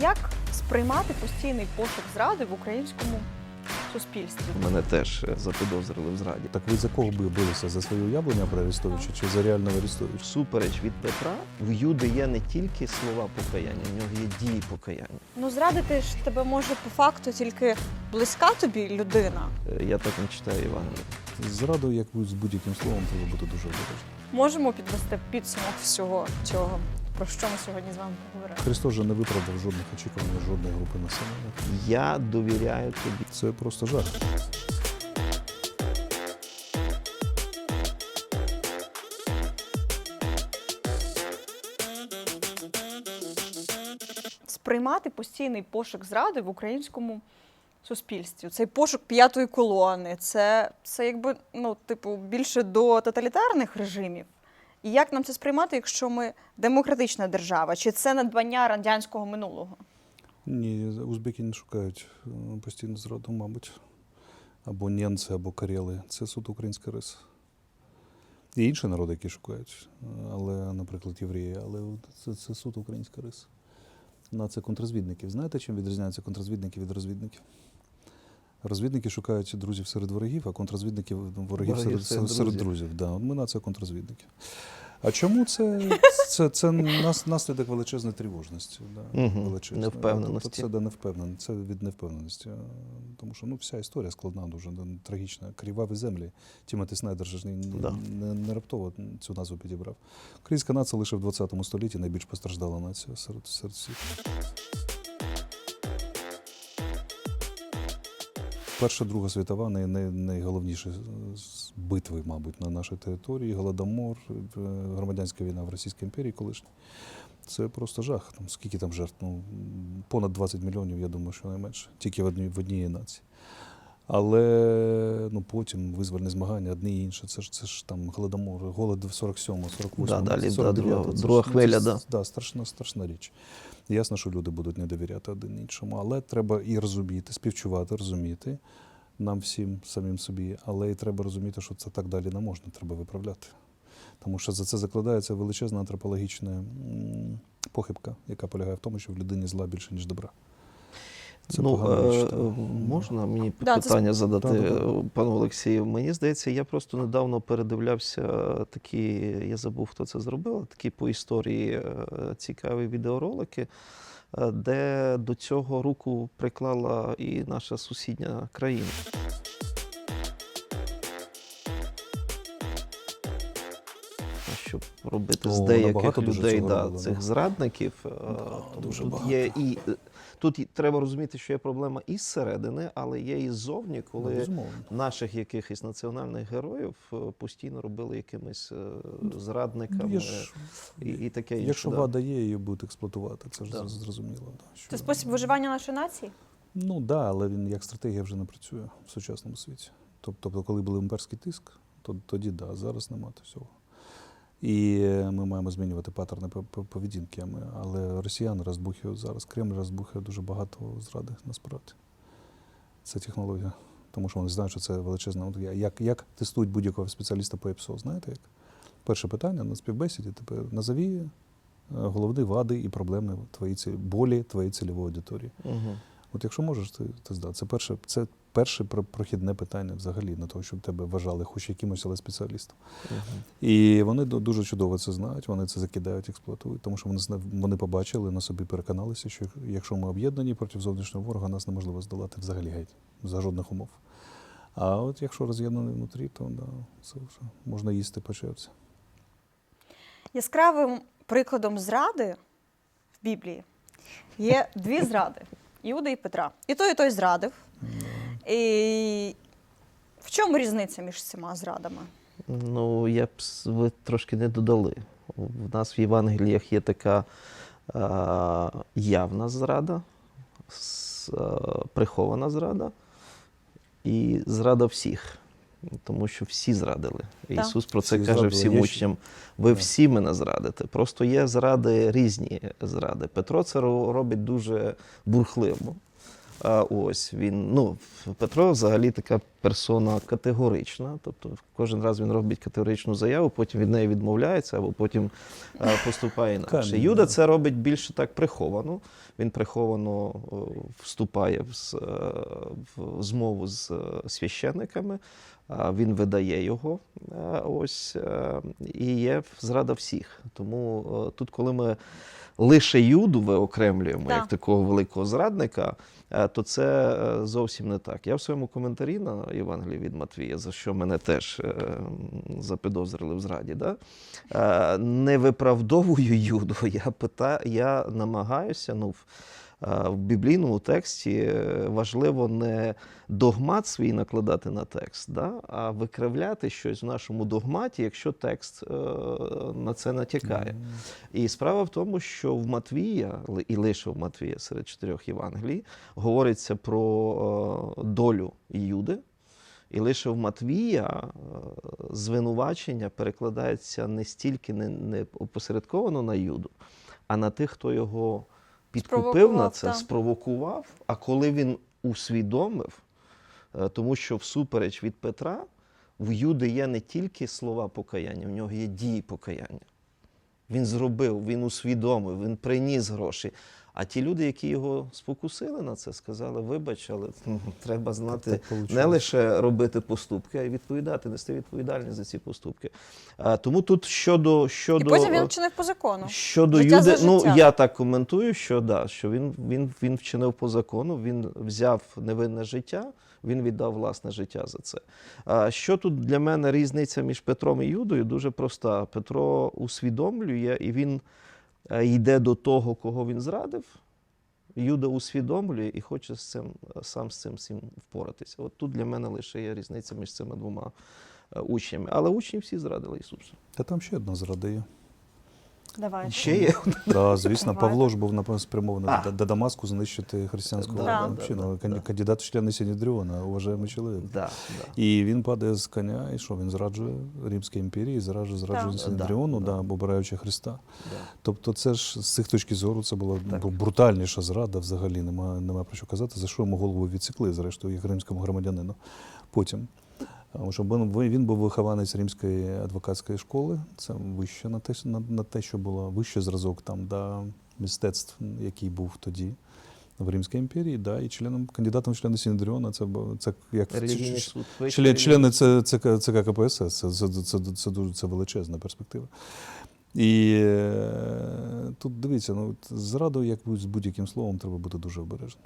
Як сприймати постійний пошук зради в українському суспільстві? Мене теж е, запідозрили в зраді. Так ви за кого би билися? За свою яблуня про Арестовича чи за реального Арестовича? Всупереч від Петра, в Юди є не тільки слова покаяння, в нього є дії покаяння. Ну, зрадити ж тебе може по факту тільки близька тобі людина. Е, Я так не читаю Євангелія. Зраду, як з будь-яким словом, треба бути дуже обережним. Можемо підвести підсумок всього цього, про що ми сьогодні з вами поговорили. Христос же не виправдав жодних очікувань жодної групи населення. Я довіряю тобі. Це просто жах. Сприймати постійний пошук зради в українському суспільстві. Цей пошук п'ятої колони, це, це якби ну, типу, більше до тоталітарних режимів. І як нам це сприймати, якщо ми демократична держава? Чи це надбання радянського минулого? Ні, узбеки не шукають е, постійно зраду, мабуть. Або німці, або карели. Це суд українська риса. Є інші народи, які шукають, але, наприклад, євреї, але це, це суд українська риса. Нація контррозвідників. Знаєте, чим відрізняються контррозвідники від розвідників? Розвідники шукають друзів серед ворогів, а контррозвідники ворогів, Ворогів серед, серед серед, друзів. друзів. Да, от ми нація контррозвідників. А чому це? Це, це нас, наслідок величезної тривожності. Да, Мгм, величезної. невпевненості. Тобто це да, невпевненості. Це від невпевненості. Тому що ну, вся історія складна, дуже да, трагічна. Кріваві землі. Тімоті Снайдер ж не, Да. не, не раптово цю назву підібрав. Українська нація лише в 20 столітті найбільш постраждала нація серед, серед всіх. Перша Друга світова най, най, найголовніші битви, мабуть, на нашій території. Голодомор, е, громадянська війна в Російській імперії колишній. Це просто жах. Там, скільки там жертв? Ну, понад 20 мільйонів, я думаю, що найменше. Тільки в одній, в одній нації. Але ну, потім визвольні змагання, одні і інші. Це ж, це ж там голодомор, голод в 47-му, 48-му, Да, далі, 49-му. друга- Це друга ну, хвиля, це, да. да, страшна, страшна річ. Ясно, що люди будуть не довіряти один іншому, але треба і розуміти, співчувати, розуміти нам всім, самим собі, але і треба розуміти, що це так далі не можна, треба виправляти. Тому що за це закладається величезна антропологічна похибка, яка полягає в тому, що в людині зла більше, ніж добра. Це ну, погана е, можна мені Да, це питання задати, Да-да-да. е, пану Олексію? Мені здається, я просто недавно передивлявся такі, я забув, хто це зробив, такі по історії е, цікаві відеоролики, е, де до цього руку приклала і наша сусідня країна. Щоб робити з деяких людей да, цих зрадників, е, Да, тому дуже тут багато. є і е, тут треба розуміти, що є проблема і зсередини, але є і ззовні, Ну, коли безумовно. наших якихось національних героїв е, постійно робили якимись е, Ну, зрадниками ж, і, і таке інше. якщо да. вада є, її будуть експлуатувати. Це ж Да. зрозуміло. Да, що- Це спосіб виживання нашої нації? Ну так, да, але він як стратегія вже не працює в сучасному світі. Тобто, коли був імперський тиск, то тоді да, зараз немає цього. І ми маємо змінювати паттерни пов- пов- поведінки. Але росіяни розбухують зараз. Кремль розбухує дуже багато зради насправді. Це технологія. Тому що вони знають, що це величезна. Як, як тестують будь-якого спеціаліста по ЕПСО? Знаєте як? Перше питання на співбесіді, тепер назові е, головні вади і проблеми твої болі твоєї цільової аудиторії. Угу. От якщо можеш, ти, ти здав. Це перше, це перше прохідне питання взагалі на те, щоб тебе вважали хоч якимось але спеціалістом. І вони дуже чудово це знають, вони це закидають, експлуатують, тому що вони вони побачили на собі, переконалися, що якщо ми об'єднані проти зовнішнього ворога, нас неможливо здолати взагалі геть за жодних умов. А от якщо роз'єднані внутрі, то да, це вже можна їсти по черзі. Яскравим прикладом зради в Біблії є дві зради Іуда і Петра. І той, і той зрадив. І в чому різниця між цими зрадами? Ну, я б ви трошки не додали. У нас в Євангеліях є така е, явна зрада, с- е, прихована зрада і зрада всіх. Тому що всі зрадили. Так. Ісус про це Всі каже зрадили. всім учням: ви Так. всі мене зрадите. Просто є зради різні зради. Петро це робить дуже бурхливо. А ось він, ну, Петро взагалі така персона категорична. Тобто кожен раз він робить категоричну заяву, потім від неї відмовляється, або потім поступає інакше. Юда це робить більше так приховано. він приховано е, вступає в, е, в змову з е, священниками, він видає його. е, Ось е, і є зрада всіх. Тому е, тут, коли ми лише Юду виокремлюємо Так. як такого великого зрадника, то це зовсім не так. Я в своєму коментарі на Євангелії від Матвія, за що мене теж запідозрили в зраді, да? не виправдовую Юду. Я питаю, я намагаюся. Ну, в- е, біблійному тексті е, важливо не догмат свій накладати на текст, да? а викривляти щось в нашому догматі, якщо текст е, на це натякає. І справа в тому, що в Матвія, і лише в Матвія серед чотирьох Євангелій, говориться про долю Юди. І лише в Матвія звинувачення перекладається не стільки не, не опосередковано на Юду, а на тих, хто його підкупив на це, та. спровокував. А коли він усвідомив, е, тому що всупереч від Петра, в Юди є не тільки слова покаяння, в нього є дії покаяння. Він зробив, він усвідомив, він приніс гроші. А ті люди, які його спокусили на це, сказали: вибач, але ну, треба знати не лише робити поступки, а й відповідати, нести відповідальність за ці поступки. А, тому тут щодо щодо І потім він вчинив по закону. Щодо Життя Юди, за ну я так коментую, що да, що він, він, він вчинив по закону, він взяв невинне життя, він віддав власне життя за це. А що тут для мене різниця між Петром і Юдою? Дуже проста. Петро усвідомлює і він йде до того, кого він зрадив. Юда усвідомлює і хоче з цим е, сам з цим всім впоратися. От тут для мене лише є різниця між цими двома е, учнями. Але учні всі зрадили Ісуса. Та там ще одна зрада. Давай. Ще є Да, звісно, Давайте. Павло ж був напевно, спрямований А. до, до Дамаску знищити християнську Да, владу. да, да, ну, да. Кандидат в члени Сінедріона, уважаємий чоловік. да, да. І він падає з коня, і що він зраджує Римській імперії, зраджує, зраджує Так. Сінедріону, Да, да, да. обираючи Христа. да. Тобто, це ж з цих точки зору це була Так. брутальніша зрада, взагалі нема, нема про що казати, за що йому голову відсікли, зрештою, як римському громадянину. Потім. Тому що він, він був вихованець римської адвокатської школи, це вище на те, на, на те, що було вищий зразок там, да, мистецтв, який був тоді в Римській імперії, да, і членом, кандидатом в члени Сінедріона, це, це як суд. Член, члени це, це, ЦК КПСС, це, це, це, це, дуже це величезна перспектива. І е, тут дивіться, ну, зраду, як з будь-яким словом, треба бути дуже обережним.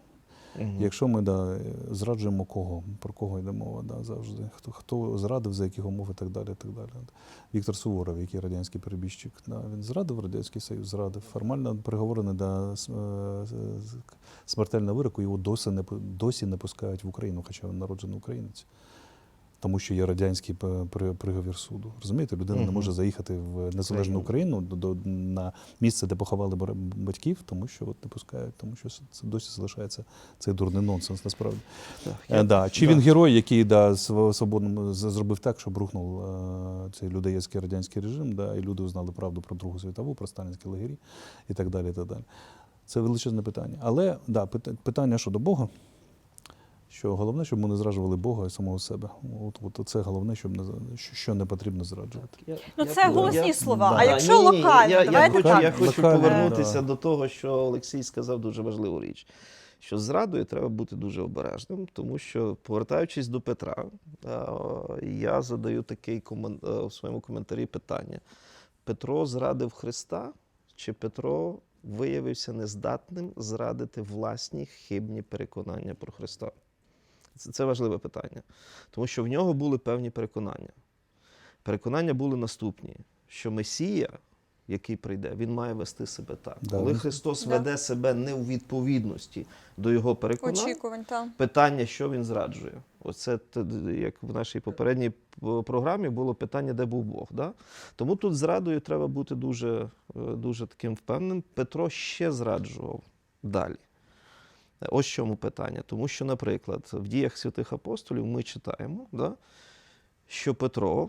Мгм. Якщо ми да, зраджуємо кого, про кого йде мова, да, завжди, хто, хто зрадив, за яких умов і так далі. Так далі. Віктор Суворов, який радянський перебіжчик, да, він зрадив Радянський Союз, зрадив. Формально приговорений до е, смертельного вироку, його досі не, досі не пускають в Україну, хоча він народжений українець. Тому що є радянський приговір суду. Розумієте, людина не може заїхати в незалежну Україну. До, до, на місце, де поховали батьків, тому що от не пускають, тому що це досі залишається цей дурний нонсенс насправді. Так, Е, я- да. Чи да. він герой, який да, св- свободним зробив так, щоб рухнув е, цей людоєцький радянський режим, да, і люди узнали правду про Другу світову, про сталінські лагері і так далі. І так далі. Це величезне питання. Але да, пит- питання щодо Бога. Що головне, щоб ми не зраджували Бога і самого себе. От, от це головне, щоб не що, не потрібно зраджувати. Я- Ну, це я- голосні я- слова. Да. А якщо ні, ні, локально, я, я, давайте хочу, так. я хочу Локально, повернутися да. до того, що Олексій сказав дуже важливу річ. Що зрадою треба бути дуже обережним, тому що, повертаючись до Петра, е, я задаю такий комен... е, у своєму коментарі питання: Петро зрадив Христа, чи Петро виявився нездатним зрадити власні хибні переконання про Христа? Це, це важливе питання, тому що в нього були певні переконання. Переконання були наступні: що Месія, який прийде, він має вести себе так. Да, Коли Христос Да. веде себе не у відповідності до його переконань, Очікувань, так. питання, що він зраджує. Оце те, як в нашій попередній програмі було питання, де був Бог. Да? Тому тут зрадою треба бути дуже, е, дуже таким впевненим. Петро ще зраджував далі. Ось чому питання. Тому що, наприклад, в діях святих апостолів ми читаємо, да, що Петро,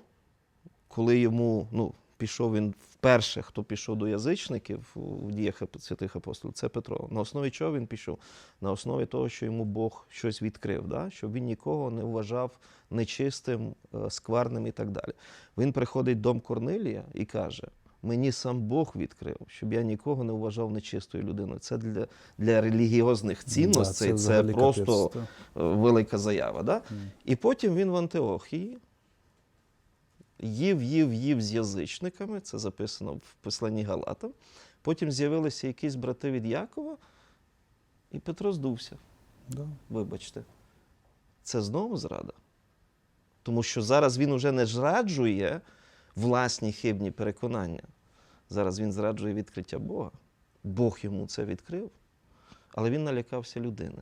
коли йому ну, пішов він вперше, хто пішов до язичників у діях святих апостолів, це Петро. На основі чого він пішов? На основі того, що йому Бог щось відкрив, да? щоб він нікого не вважав нечистим, е, скверним і так далі. Він приходить в дом Корнилія і каже: мені сам Бог відкрив, щоб я нікого не вважав нечистою людиною. Це для, для релігіозних цінностей, це це, просто капець, е, велика заява. Да? Мгм. І потім він в Антиохії їв, їв, їв з язичниками, це записано в посланні Галатам. Потім з'явилися якісь брати від Якова, і Петро здувся. Да. Вибачте. Це знову зрада. Тому що зараз він уже не зраджує власні хибні переконання. Зараз він зраджує відкриття Бога. Бог йому це відкрив, але він налякався людини.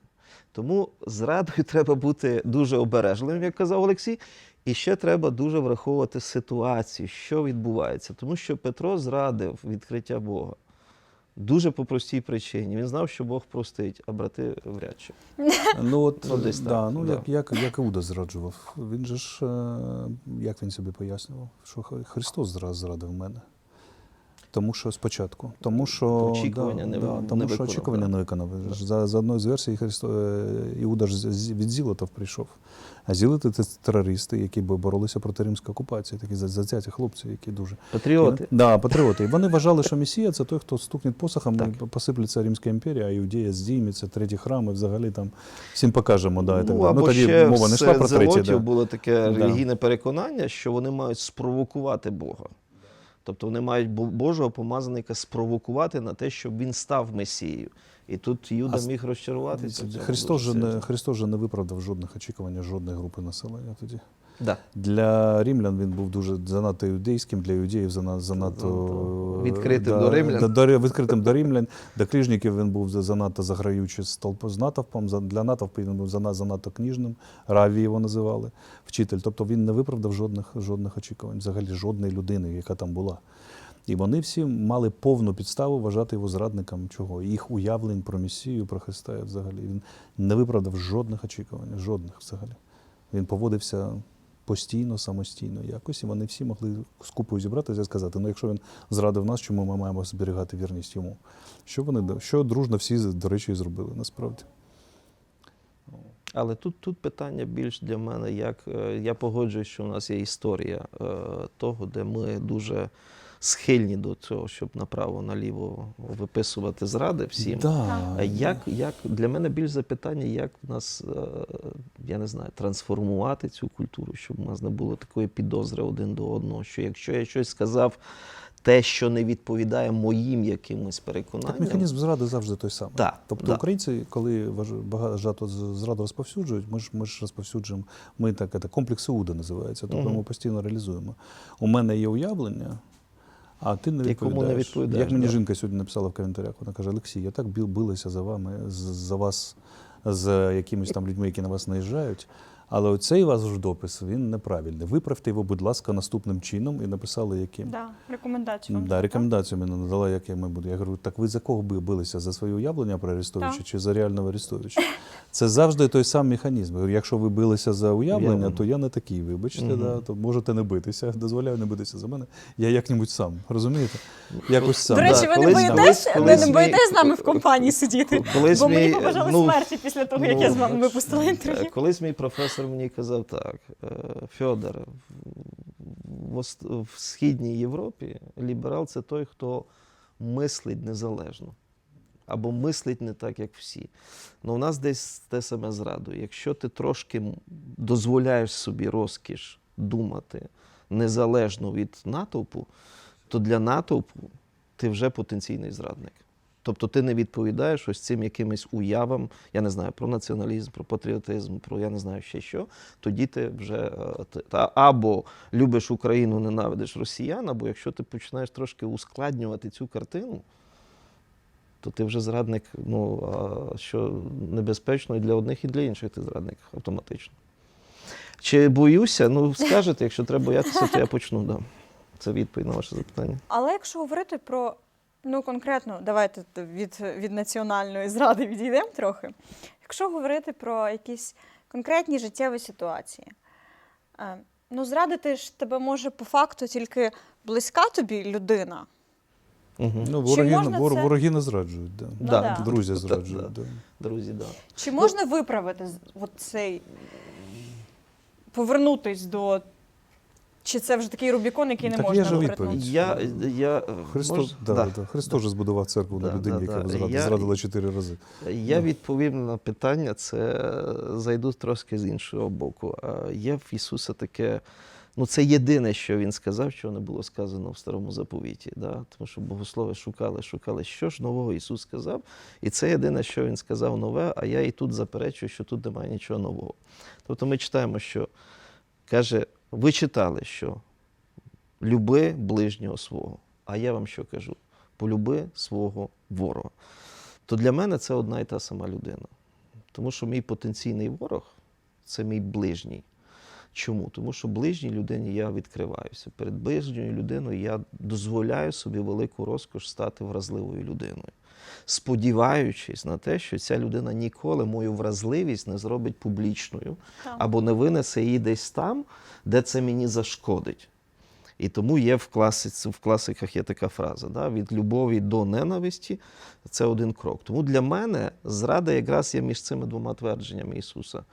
Тому зрадою треба бути дуже обережливим, як казав Олексій. І ще треба дуже враховувати ситуацію, що відбувається. Тому що Петро зрадив відкриття Бога. Дуже по простій причині. Він знав, що Бог простить, а брати вряд чи. Ну, от, Ну, десь да, так, ну, да. Як, як, як Іуда зраджував. Він же ж, е, як він собі пояснював, що Хри- Христос зра- зрадив мене. Тому що спочатку. Тому що, Очікування не да, не тому що виконав, очікування да. не виконав. За, за одною з версій, Христо, е, Іуда ж від Зілотов прийшов. А Зілоти це терористи, які бо- боролися проти римської окупації, такі за- затяті хлопці, які дуже Патріоти. Да, патріоти. І вони вважали, що Месія це той, хто стукне посохом Так. і посиплеться Римська імперія, а Іудея здійметься, треті храми, взагалі там всім покажемо. Да, і так Ну, або ну тоді ще мова не йшла про треті. зелотів Да. було таке Да. релігійне переконання, що вони мають спровокувати Бога. Тобто вони мають Бо- Божого помазаника спровокувати на те, щоб він став Месією. І тут Юда А міг розчаруватися. Христос же, не. Христос же не виправдав жодних очікувань жодної групи населення тоді. Да. Для римлян він був дуже занадто іудейським, для іудеїв зана- занадто Занадто відкритим до римлян. До, відкритим до римлян. Для книжників він був занадто заграючий з, з натовпом. Для натовпу він був зана- занадто книжним. Раві його називали, вчитель. Тобто він не виправдав жодних, жодних очікувань, взагалі жодної людини, яка там була. І вони всі мали повну підставу вважати його зрадником чого? Їх уявлень про Месію, про Христа взагалі. Він не виправдав жодних очікувань, жодних взагалі. Він поводився постійно, самостійно якось, і вони всі могли з купою зібратися і сказати: ну, якщо він зрадив нас, чому ми маємо зберігати вірність йому? Що вони що дружно всі, до речі, зробили насправді. Але тут, тут питання більш для мене, як е, я погоджуюсь, що у нас є історія е, того, де ми дуже схильні до цього, щоб направо-наліво виписувати зради всім. Да. А як, як для мене більш запитання, як в нас, е, я не знаю, трансформувати цю культуру, щоб у нас не було такої підозри один до одного, що якщо я щось сказав, те, що не відповідає моїм якимось Так переконанням, механізм зради завжди той самий. Так, тобто да. українці, коли багато зраду розповсюджують, ми ж ми ж розповсюджуємо. Ми так це комплекс Іуда називається. Тобто Мгм. ми постійно реалізуємо. У мене є уявлення. А ти не відповідаєш. не відповідаєш, Як мені да. жінка сьогодні написала в коментарях, вона каже: Олексій, я так билася за вами, за вас, з якимись там людьми, які на вас наїжджають. Але оцей ваш допис він неправильний. Виправте його, будь ласка, наступним чином і написали, яким. Да, рекомендацію вам. Да, рекомендацію мені надала, як я маю бути. Я говорю, так ви за кого би билися? За своє уявлення про Арестовича Так. чи за реального Арестовича? Це завжди той самий механізм. Я говорю, якщо ви билися за уявлення, Уявлення. то я не такий, вибачте, Мгм. да, то можете не битися. Дозволяю не битися за мене. Я як-небудь сам. Розумієте? Якось сам. До Да, речі, ви не боїтесь, колись- ви не мій- боїтесь з нами в компанії сидіти? колись Бо мені побажали ну, смерті після того, як я з вами Ну, випустила е, інтерв'ю. Колись мій професор мені казав так: е, Фьодор, в, Східній Європі ліберал це той, хто мислить незалежно. Або мислить не так, як всі. Ну, у нас десь те саме зрадою. Якщо ти трошки дозволяєш собі розкіш думати незалежно від натовпу, то для натовпу ти вже потенційний зрадник. Тобто ти не відповідаєш ось цим якимось уявам, я не знаю, про націоналізм, про патріотизм, про я не знаю ще що. Тоді ти вже е, та, або любиш Україну, ненавидиш росіян, або якщо ти починаєш трошки ускладнювати цю картину, то ти вже зрадник, ну що небезпечно і для одних, і для інших ти зрадник автоматично. Чи боюся? Ну, скажете, якщо треба боятися, то я почну. Да. Це відповідь на ваше запитання. Але якщо говорити про ну конкретно, давайте від, від національної зради відійдемо трохи. Якщо говорити про якісь конкретні життєві ситуації, е, ну зрадити ж тебе може по факту тільки близька тобі людина. Угу. Ну, вороги, можна вор- це- вороги не зраджують. Да. Ну, Да, да. Друзі зраджують. да. Да. Друзі, да. Чи можна виправити от цей повернутись до Чи це вже такий Рубікон, який не Так можна є перетнути? відповідь. Я, я, Христос, мож- да, да. да, Христос же збудував церкву Да, на людині, да, яка да. зрадила, Я- зрадила чотири рази. Я Да. відповім на питання, це зайду трошки з іншого боку. А Є в Ісуса таке, ну це єдине, що він сказав, що не було сказано в старому заповіті. Да? Тому що богослови шукали, шукали, що ж нового Ісус сказав. І це єдине, що Він сказав нове, а я і тут заперечую, що тут немає нічого нового. Тобто ми читаємо, що каже, ви читали, що люби ближнього свого. А я вам що кажу? Полюби свого ворога. То для мене це одна і та сама людина. Тому що мій потенційний ворог це мій ближній. Чому? Тому що ближній людині я відкриваюся. Перед ближньою людиною я дозволяю собі велику розкош стати вразливою людиною, сподіваючись на те, що ця людина ніколи мою вразливість не зробить публічною або не винесе її десь там, де це мені зашкодить. І тому є в, класиці, в класиках є така фраза: да? від любові до ненависті це один крок. Тому для мене зрада якраз є між цими двома твердженнями Ісуса.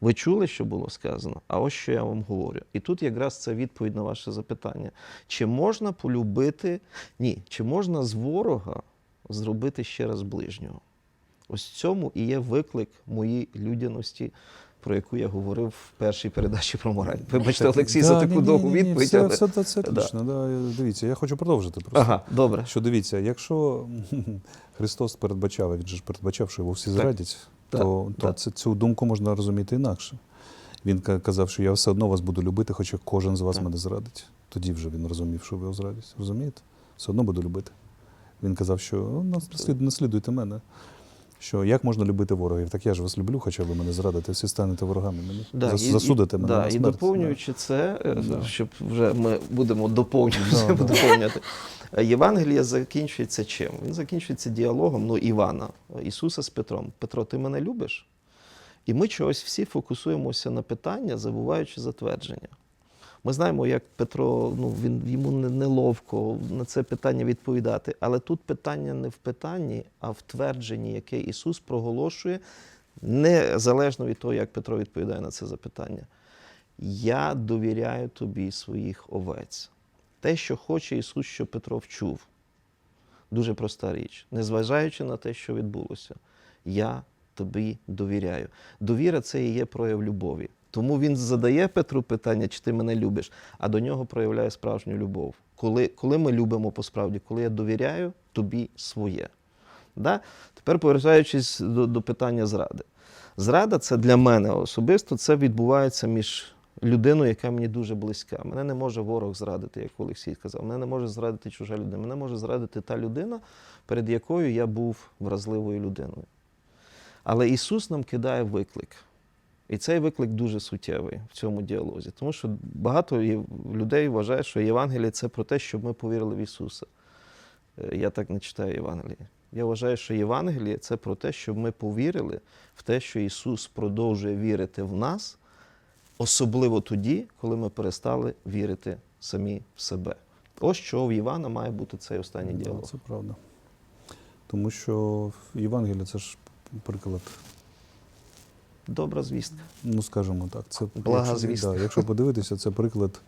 Ви чули, що було сказано? А ось що я вам говорю. І тут якраз це відповідь на ваше запитання. Чи можна полюбити? Ні, чи можна з ворога зробити ще раз ближнього? Ось в цьому і є виклик моїй людяності, про яку я говорив в першій передачі про мораль. Вибачте, Олексій, за таку довгу відповідь. Все, але- все, це, це Да. отлично. Да. Дивіться, я хочу продовжити просто. Ага, добре. Що дивіться, якщо Христос передбачав, він же ж передбачав, що його всі зрадять, то, то так. це, цю думку можна розуміти інакше. Він казав, що я все одно вас буду любити, хоча кожен з вас Так. мене зрадить. Тоді вже він розумів, що ви його зрадять. Розумієте? Все одно буду любити. Він казав, що «Ну, нас- наслід- наслідуйте мене. Що як можна любити ворогів? Так я ж вас люблю, хоча ви мене зрадите, всі станете ворогами мені. Да, Зас- і- засудите і, мене. да, на і смерть. доповнюючи це, е, Да. щоб вже ми будемо доповнювати. Да, да. доповнювати. Євангеліє закінчується чим? Він закінчується діалогом ну, Івана, Ісуса з Петром. Петро, ти мене любиш? І ми чогось всі фокусуємося на питання, забуваючи затвердження. Ми знаємо, як Петро, ну, він, йому неловко на це питання відповідати. Але тут питання не в питанні, а в твердженні, яке Ісус проголошує, незалежно від того, як Петро відповідає на це запитання. Я довіряю тобі своїх овець. Те, що хоче Ісус, що Петро вчув. Дуже проста річ. Незважаючи на те, що відбулося, я тобі довіряю. Довіра це і є прояв любові. Тому він задає Петру питання, чи ти мене любиш, а до нього проявляє справжню любов. Коли, коли ми любимо по справді, коли я довіряю тобі своє. Да? Тепер повертаючись до, до питання зради. Зрада це для мене особисто це відбувається між людиною, яка мені дуже близька. Мене не може ворог зрадити, як Олексій сказав. Мене не може зрадити чужа людина. Мене може зрадити та людина, перед якою я був вразливою людиною. Але Ісус нам кидає виклик. І цей виклик дуже суттєвий в цьому діалозі. Тому що багато людей вважає, що Євангеліє це про те, щоб ми повірили в Ісуса. Е, Я так не читаю Євангеліє. Я вважаю, що Євангеліє це про те, щоб ми повірили в те, що Ісус продовжує вірити в нас, особливо тоді, коли ми перестали вірити самі в себе. Ось що в Івана має бути цей останній діалог. це правда. Тому що Євангелія це ж приклад, Добра звістка. ну скажімо так, це Блага якщо, звістка. да, якщо подивитися, це приклад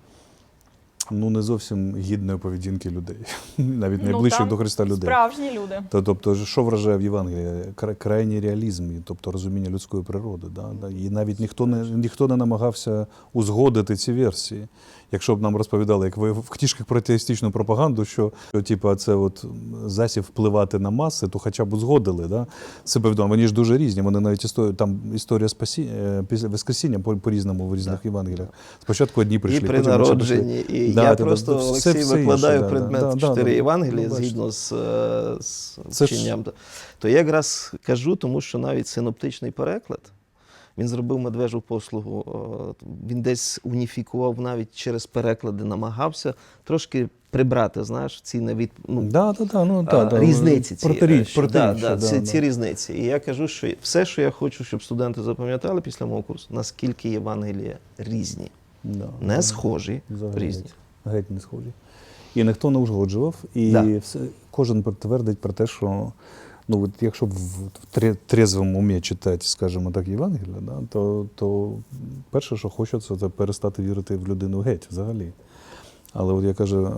ну не зовсім гідної поведінки людей, навіть Ну, найближчих там до Христа людей. Справжні люди. Та, тобто, що вражає в Євангелії? Кра- Крайній реалізм, тобто розуміння людської природи. Да. І навіть ніхто не, ніхто не намагався узгодити ці версії. Якщо б нам розповідали, як ви в книжках про теїстичну пропаганду, що, що типу, це от засіб впливати на маси, то хоча б узгодили. Да? Себе відомо. Вони ж дуже різні. Вони навіть історія, там історія спасі, е, після Воскресіння по- по-різному в різних. Євангеліях. Спочатку одні прийшли, і при потім народженні. І Да, я да, просто да, Олексій все викладаю інше, предмет да, да, чотири да, Євангелії ну, згідно з, е, з Це ж- То я якраз кажу, тому що навіть синоптичний переклад. Він зробив медвежу послугу. е, Він десь уніфікував навіть через переклади, намагався трошки прибрати, знаєш, ці невід... ну, Да, да, да, ну, да, да, різниці ці, протиріч- е, що- да, да, да, ці, да. ці різниці. І я кажу, що все, що я хочу, щоб студенти запам'ятали після мого курсу, наскільки Євангелія різні, Да, не да. схожі, Взагалі різні. Геть, не схожі. І ніхто не узгоджував, і Да. все, кожен твердить про те, що Ну, от якщо в, в тре- трезвому умі читати, скажімо так, Євангелія, да, то, то перше, що хочеться, це перестати вірити в людину геть взагалі. Але от як каже е,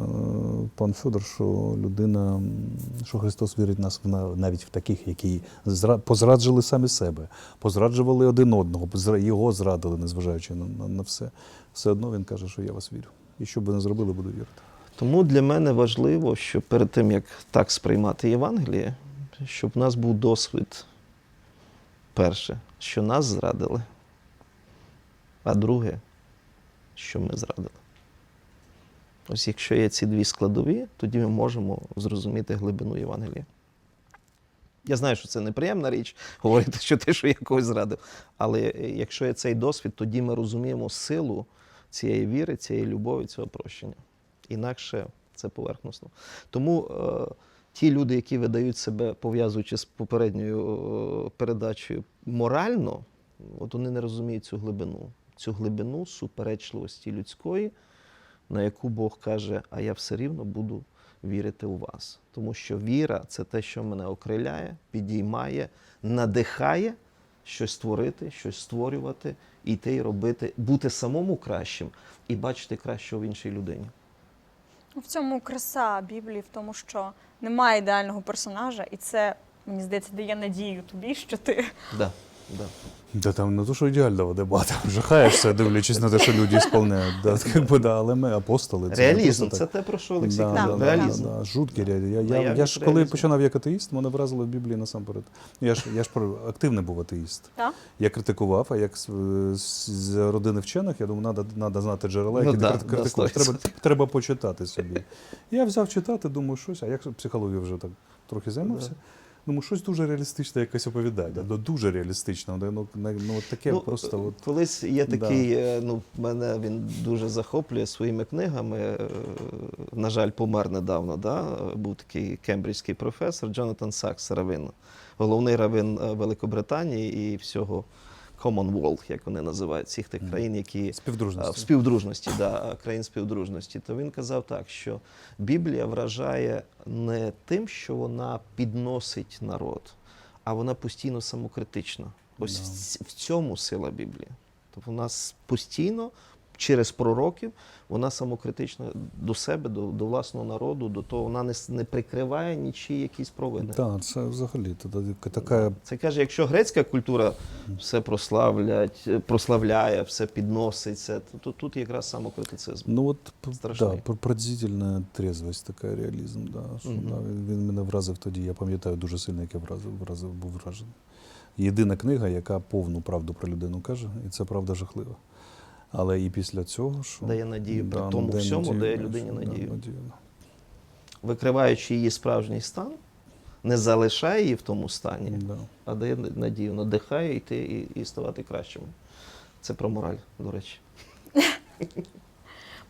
пан Федор, що людина, що Христос вірить нас в на- навіть в таких, які зра- позраджували самі себе, позраджували один одного, його зрадили, незважаючи на, на, на все. Все одно він каже, що я вас вірю. І що б ви не зробили, буду вірити. Тому для мене важливо, що перед тим, як так сприймати Євангеліє, щоб в нас був досвід, перше, що нас зрадили, а друге, що ми зрадили. Ось якщо є ці дві складові, тоді ми можемо зрозуміти глибину Євангелія. Я знаю, що це неприємна річ говорити, що ти що я когось зрадив. Але якщо є цей досвід, тоді ми розуміємо силу цієї віри, цієї любові, цього прощення. Інакше це поверхносно. Тому е, ті люди, які видають себе, пов'язуючи з попередньою передачею морально, от вони не розуміють цю глибину, цю глибину суперечливості людської, на яку Бог каже, а я все рівно буду вірити у вас. Тому що віра це те, що мене окриляє, підіймає, надихає щось творити, щось створювати, йти і робити, бути самому кращим і бачити кращого в іншій людині. В цьому краса Біблії, в тому, що немає ідеального персонажа, і це, мені здається, дає надію тобі, що ти Да, да. Да там не то, що ідеального дебата. Жахаєшся, дивлячись на те, що люди сповняють. Да, как би, да, але ми апостоли. Це Реалізм це те, про що Олексій Да, казав. да, Реалізм. Да, да, жуткий реалізм. Я, Да, я, я ж реалізм. коли починав як атеїст, мене вразило в Біблії насамперед. Я ж, я ж про- активний був атеїст. Я критикував, а як з, з- з родини вчених, я думаю, треба надо знати джерела, Ну які да, ти крит- да, критикуєш. Треба, треба почитати собі. Я взяв читати, думаю, щось, а як психологію вже так трохи займався. Думаю, щось дуже реалістичне якесь оповідання. Ну, дуже реалістично. Ну, ну, ну, таке просто. От, Колись є такий, Да. ну, мене він дуже захоплює своїми книгами. е, На жаль, помер недавно. Да? Був такий кембриджський професор Джонатан Сакс, равин, головний равин е, Великобританії і всього Commonwealth, як вони називають, всіх тих країн, які співдружності. в співдружності, да, країн співдружності, то він казав так, що Біблія вражає не тим, що вона підносить народ, а вона постійно самокритична. Ось no. в цьому сила Біблії. Тобто вона нас постійно через пророків вона самокритична до себе, до, до власного народу, до того вона не, не прикриває нічі якісь провини. Так, це взагалі тоді така. Це каже, якщо грецька культура все прославлять, е, прославляє, все підноситься, то, то тут якраз самокритицизм. Ну от Страшний. да, пр- трезвость, така реалізм. Да, що, Мгм. да, він, він мене вразив тоді. Я пам'ятаю дуже сильно, як я вразив, вразив, був вражений. Єдина книга, яка повну правду про людину каже, і це правда жахлива. Але і після цього, що Дає надію при тому дає всьому, надію, дає людині що- да, надію. надію. Викриваючи її справжній стан, не залишає її в тому стані, Да. а дає надію, надихає йти і, і ставати кращими. Це про мораль, до речі.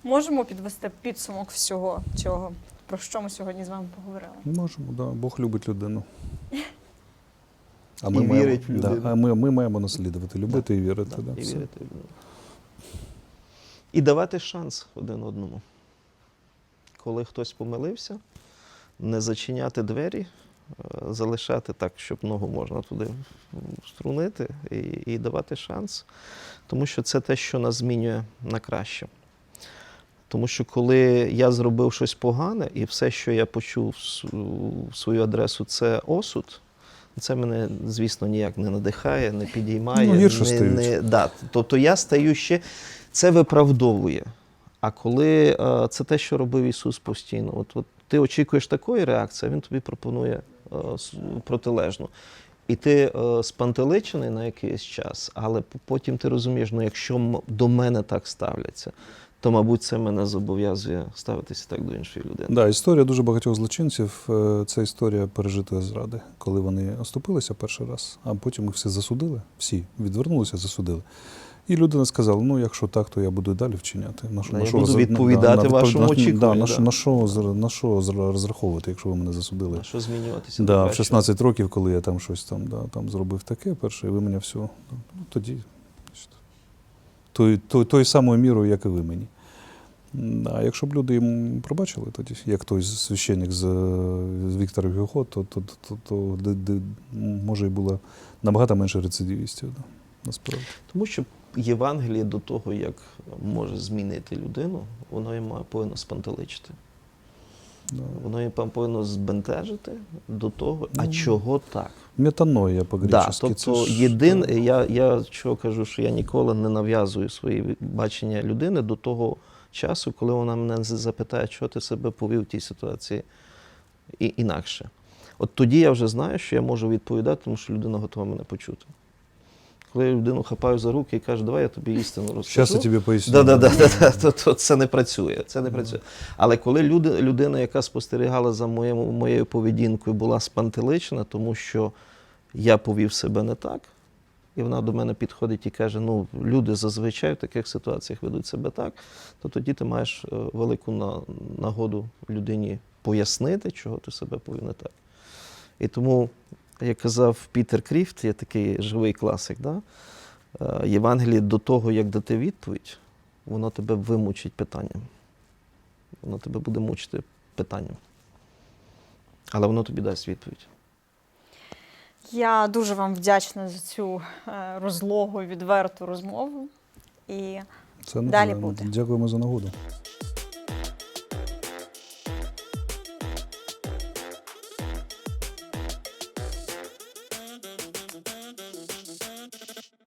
можемо підвести підсумок всього цього, про що ми сьогодні з вами поговорили. Можемо, да. Бог любить людину. А І маємо, вірить в да, а ми, ми маємо наслідувати, любити і вірити. Да, Да, і все. вірити в людину. І давати шанс один одному. Коли хтось помилився, не зачиняти двері, е, залишати так, щоб ногу можна туди струнити, і, і давати шанс. Тому що це те, що нас змінює на краще. Тому що коли я зробив щось погане, і все, що я почув в свою адресу, це осуд, це мене, звісно, ніяк не надихає, не підіймає. Ну, не, не, да, тобто я стаю ще, це виправдовує. А коли е, це те, що робив Ісус постійно, от, от ти очікуєш такої реакції, а Він тобі пропонує е, протилежну. І ти е, спантеличений на якийсь час, але потім ти розумієш, ну якщо до мене так ставляться, то, мабуть, це мене зобов'язує ставитися так до іншої людини. Да, історія дуже багатьох злочинців це історія пережитої зради, коли вони оступилися перший раз, а потім їх всі засудили, всі відвернулися, засудили. І людина сказала: ну, якщо так, то я буду і далі вчиняти. На що, Да, на я що буду роз- відповідати на- вашому на- очікуванню, Да, на, що- на, що, на що розраховувати, якщо ви мене засудили? А що змінюватися? Да, в кращого? 16 років, коли я там щось там, да, там зробив таке перше, і ви мене все. Ну, тоді той, той, той самою мірою, як і ви мені. А якщо б люди їм пробачили тоді, як той священник з, з Віктора Гюго, то, то, то, то, то де, де, може і було набагато менше рецидивістів. Да, насправді. Тому що Євангеліє до того, як може змінити людину, воно її повинно спантеличити. Да. Воно її повинно збентежити до того, а Ну, чого так? Метаноя по-гречески. тобто це ж, єдин, я, я чого кажу, що я ніколи не нав'язую свої бачення людини до того часу, коли вона мене запитає, що ти себе повів в тій ситуації і, інакше. От тоді я вже знаю, що я можу відповідати, тому що людина готова мене почути. Коли я людину хапаю за руки і кажу, давай я тобі істину розкажу. Щас я тобі поясню. Да, да, да, да, да, то, то це не працює. Це не працює. Але коли люди, людина, яка спостерігала за моєю, моєю поведінкою, була спантеличена, тому що я повів себе не так, і вона до мене підходить і каже: ну, люди зазвичай в таких ситуаціях ведуть себе так, то тоді ти маєш е, велику на, нагоду людині пояснити, чого ти себе повів не так. І тому, як казав Пітер Кріфт, є такий живий класик, да? Е, Євангеліє до того, як дати відповідь, воно тебе вимучить питанням. Воно тебе буде мучити питанням. Але воно тобі дасть відповідь. Я дуже вам вдячна за цю е, розлогу, відверту розмову. І Це Далі буде. Дякуємо за нагоду.